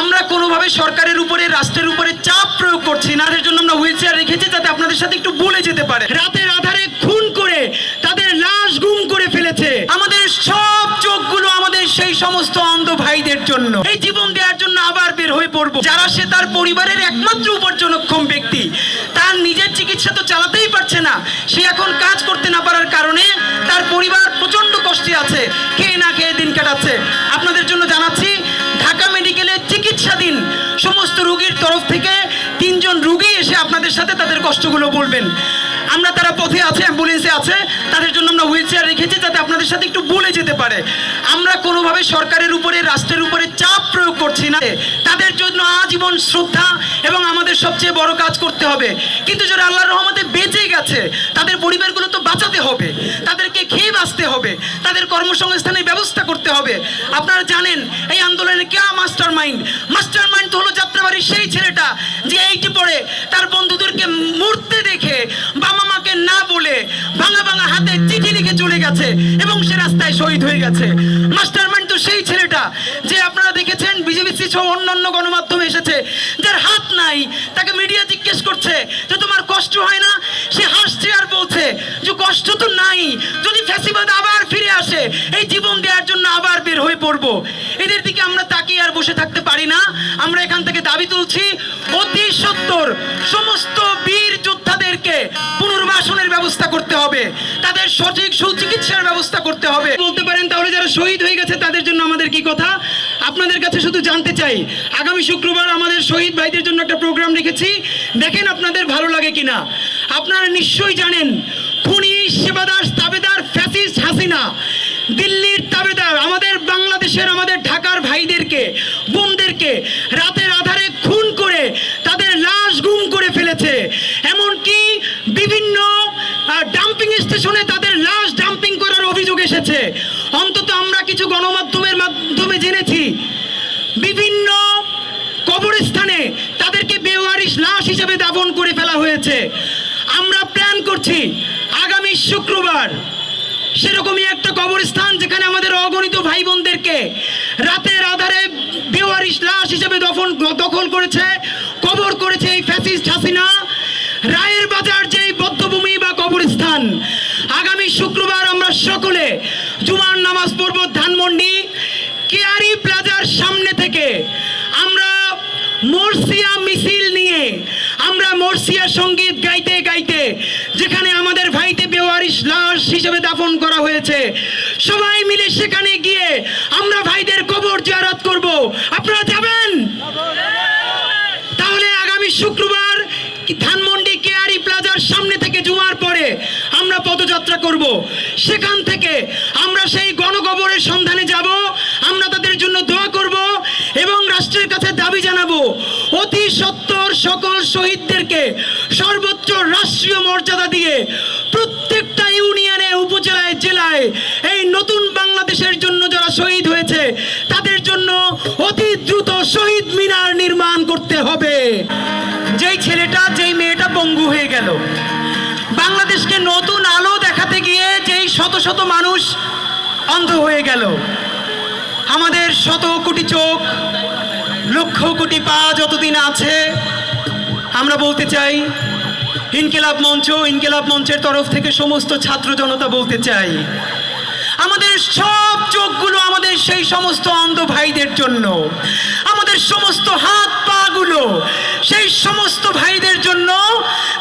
আমরা কোনোভাবে সরকারের উপরে, রাষ্ট্রের উপরে চাপ প্রয়োগ করছি না। এর জন্য আমরা হুইল চেয়ার রেখেছি যাতে আপনাদের সাথে একটু বলে যেতে পারে। রাতের আধারে খুন করে তাদের লাশ গুম করে ফেলেছে। আমাদের সব চোখগুলো আমাদের সেই সমস্ত অন্ধ ভাইদের জন্য। এই জীবন দেওয়ার জন্য আবার বের হয়ে পড়ব। যারা সে তার পরিবারের একমাত্র উপার্জনক্ষম ব্যক্তি, তার নিজের চিকিৎসা তো চালাতেই পারছে না। সে এখন কাজ করতে না পারার কারণে তার পরিবার প্রচণ্ড কষ্টে আছে। সমস্ত রুগীর তরফ থেকে তিনজন রুগী এসে আপনাদের সাথে তাদের কষ্টগুলো বলবেন। আমরা তারা পথে আছে, অ্যাম্বুলেন্সে আছে, তাদের জন্য আমরা হুইল চেয়ার রেখেছি যাতে আপনাদের সাথে একটু বলে যেতে পারে। আমরা কোনোভাবে সরকারের উপরে, রাষ্ট্রের উপরে চাপ প্রয়োগ করছি না। তাদের জন্য আজীবন শ্রদ্ধা এবং আমাদের সবচেয়ে বড় কাজ করতে হবে। কিন্তু যারা আল্লাহর রহমতে বেঁচে গেছে, তাদের পরিবারগুলো তো বাঁচাতে হবে। তাদেরকে খেয়ে বাঁচতে হবে। তাদের কর্মসংস্থানের ব্যবস্থা করতে হবে। আপনারা জানেন, এই সেই ছেলেটা যে এইটি পড়ে তার বন্ধুদেরকে মরতে দেখে বাবা মাকে না বলে ভাঙা ভাঙা হাতে চিঠি লিখে চলে গেছে এবং সে রাস্তায় শহীদ হয়ে গেছে। মাস্টার মাইন্ড তো সেই ছেলেটা যে আপনারা দেখেছেন, বিজেপি সহ অন্যান্য গণমাধ্যমে এসেছে, যার হাত নাই, তাকে মিডিয়া জিজ্ঞেস করছে যে তোমার কষ্ট হয় না? সে হাসছে আর বলছে যে কষ্ট তো নাই, যদি ফ্যাসিবাদ আবার ফিরে আসে, এই জীবন দেওয়ার জন্য আবার বের হয়ে পড়ব। এদের দিকে আমরা তাকিয়ে আর বসে থাকতে পারি না আমরা এখান থেকে দাবি তুলছি অতি সত্তর। সমস্ত বীর যোদ্ধাদেরকে পুনর্বাসনের ব্যবস্থা করতে হবে। তাদের সঠিক সুচিকিৎসার ব্যবস্থা করতে হবে। বলতে পারেন তাহলে যারা শহীদ হয়ে গেছে, তাদের জন্য আমাদের কি কথা? আপনাদের কাছে শুধু জানতে চাই, আগামী শুক্রবার আমাদের শহীদ ভাইদের জন্য একটা প্রোগ্রাম রেখেছি। দেখেন আপনাদের ভালো লাগে কিনা। আপনারা নিশ্চয়ই জানেন, খুনি, সেবাদার, তাবেদার, ফ্যাসিস্ট হাসিনা, দিল্লির তাবেদার, আমাদের বাংলাদেশের, আমাদের ঢাকার ভাইদেরকে, বোনদেরকে রাতের আধারে খুন করে তাদের লাশ গুম করে ফেলেছে এমনকি বিভিন্ন ডাম্পিং স্টেশনে তাদের লাশ ডাম্পিং করার অভিযোগ এসেছে অন্তত আমরা কিছু গণমাধ্যমের মাধ্যমে জেনেছি, বিভিন্ন কবরস্থানে তাদেরকে বেওয়ারিশ লাশ হিসেবে দাফন করে ফেলা হয়েছে। আমরা প্ল্যান করছি, আগামী শুক্রবার সেরকমই একটা কবরস্থান যেখানে আমাদের অগণিত ভাই বোনদেরকে রাতের আধারে বেওয়ারিশ লাশ হিসেবে দফন, দখল করেছে, কবর করেছে এই ফ্যাসিস্ট হাসিনা। রায়ের বাজার যেই বদ্ধভূমি বা কবরস্থান, আগামী শুক্রবার আমরা সকলে জুমার নামাজ পড়ব ধানমন্ডি কেয়ারি প্লাজার সামনে থেকে আমরা মর্সিয়া মিছিল নিয়ে, আমরা মর্সিয়া সংগীত গাইতে গাইতে, যেখানে আমাদের ভাইতে বেওয়ারিশ লাশ হিসেবে দাফন করা হয়েছে, সবাই মিলে সেখানে গিয়ে আমরা ভাইদের কবর জিয়ারত করব। আপনারা যাবেন? তাহলে আগামী শুক্রবার ধানমন্ডি কেয়ারি প্লাজার সামনে থেকে জুমার পরে আমরা পদযাত্রা করব। সেখান থেকে আমরা সেই গণকবরের সন্ধানে যাব আমরা তাদের জন্য দোয়া করব এবং রাষ্ট্রের কাছে জানাব, অতি সত্তর সকল শহীদদেরকে সর্বোচ্চ রাষ্ট্রীয় মর্যাদা দিয়ে প্রত্যেকটা ইউনিয়নে, উপজেলায়, জেলায় এই নতুন বাংলাদেশের জন্য যারা শহীদ হয়েছে, তাদের জন্য অতি দ্রুত শহীদ মিনার নির্মাণ করতে হবে। যেই ছেলেটা, যেই মেয়েটা পঙ্গু হয়ে গেল, বাংলাদেশকে নতুন আলো দেখাতে গিয়ে যেই শত শত মানুষ অন্ধ হয়ে গেল, আমাদের শত কোটি চোখ লক্ষ কোটি পা যতদিন আছে, আমরা বলতে চাই, ইনকেলাব মঞ্চ, ইনকেলাব মঞ্চের তরফ থেকে সমস্ত ছাত্র জনতা বলতে চাই, আমাদের সব চোখগুলো আমাদের সেই সমস্ত অন্ধ ভাইদের জন্য, আমাদের সমস্ত হাত পা গুলো সেই সমস্ত ভাইদের জন্য,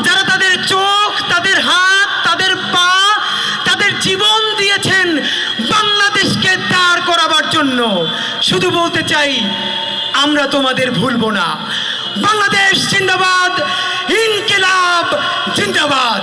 যারা তাদের চোখ, তাদের হাত, তাদের পা, তাদের জীবন দিয়েছেন বাংলাদেশকে দাঁড় করাবার জন্য। শুধু বলতে চাই আমরা তোমাদের ভুলবো না। বাংলাদেশ জিন্দাবাদ ইনকিলাব জিন্দাবাদ।